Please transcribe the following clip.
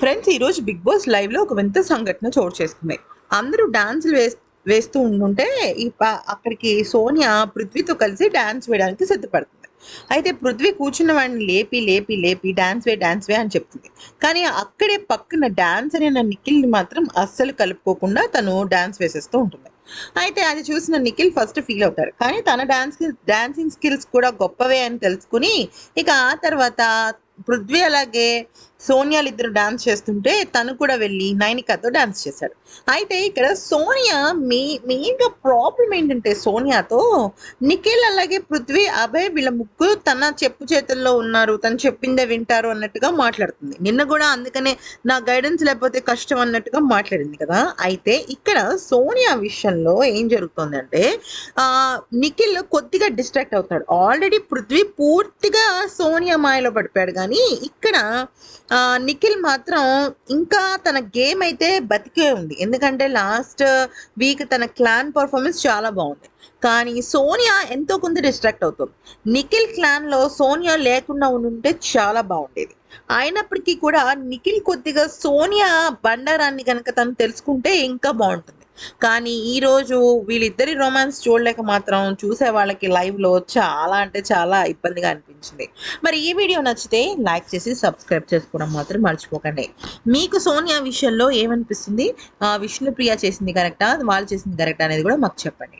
Friends ఈరోజు big boss లైవ్లో ఒక వింత సంఘటన చోటు చేసుకుంది. అందరూ డాన్సులు వేస్ వేస్తూ ఉంటుంటే ఈ అక్కడికి సోనియా పృథ్వీతో కలిసి డాన్స్ వేయడానికి సిద్ధపడుతుంది. అయితే పృథ్వీ కూర్చున్న వాడిని లేపి లేపి లేపి డాన్స్ వే డాన్స్ వే అని చెప్తుంది. కానీ అక్కడే పక్కన డాన్స్ అనే నిఖిల్ని మాత్రం అస్సలు కలుపుకోకుండా తను డాన్స్ వేసేస్తూ ఉంటుంది. అయితే అది చూసిన నిఖిల్ ఫస్ట్ ఫీల్ అవుతారు కానీ తన డాన్స్ డాన్సింగ్ స్కిల్స్ కూడా గొప్పవే అని తెలుసుకుని ఇక ఆ తర్వాత పృథ్వీ అలాగే సోనియాలు ఇద్దరు డాన్స్ చేస్తుంటే తను కూడా వెళ్ళి నైనికాతో డాన్స్ చేశాడు. అయితే ఇక్కడ సోనియా మీ మెయిన్గా ప్రాబ్లం ఏంటంటే సోనియాతో నిఖిల్ అలాగే పృథ్వీ అభయ్ వీళ్ళ ముగ్గురు తన చెప్పు చేతుల్లో ఉన్నారు తను చెప్పిందే వింటారు అన్నట్టుగా మాట్లాడుతుంది. నిన్న కూడా అందుకనే నా గైడెన్స్ లేకపోతే కష్టం అన్నట్టుగా మాట్లాడింది కదా. అయితే ఇక్కడ సోనియా విషయంలో ఏం జరుగుతుందంటే నిఖిల్ కొద్దిగా డిస్ట్రాక్ట్ అవుతాడు. ఆల్రెడీ పృథ్వీ పూర్తిగా సోనియా మాయలో పడిపోయాడు. కానీ ఇక్కడ నిఖిల్ మాత్రం ఇంకా తన గేమ్ అయితే బతికే ఉంది. ఎందుకంటే లాస్ట్ వీక్ తన క్లాన్ పర్ఫార్మెన్స్ చాలా బాగుంది. కానీ సోనియా ఎంతో కొంత డిస్ట్రాక్ట్ అవుతుంది. నిఖిల్ క్లాన్లో సోనియా లేకుండా ఉంటే చాలా బాగుండేది. అయినప్పటికీ కూడా నిఖిల్ కొద్దిగా సోనియా బండారాన్ని కనుక తను తెలుసుకుంటే ఇంకా బాగుంటుంది. కానీ ఈ రోజు వీళ్ళిద్దరి రొమాన్స్ చూడలేక మాత్రం చూసే వాళ్ళకి లైవ్లో లో చాలా అంటే చాలా ఇబ్బందిగా అనిపించింది. మరి ఈ వీడియో నచ్చితే లైక్ చేసి సబ్స్క్రైబ్ చేసుకోవడం మాత్రం మర్చిపోకండి. మీకు సోనియా విషయంలో ఏమనిపిస్తుంది? విష్ణుప్రియ చేసింది కరెక్టా వాళ్ళు చేసింది కరెక్టా అనేది కూడా మాకు చెప్పండి.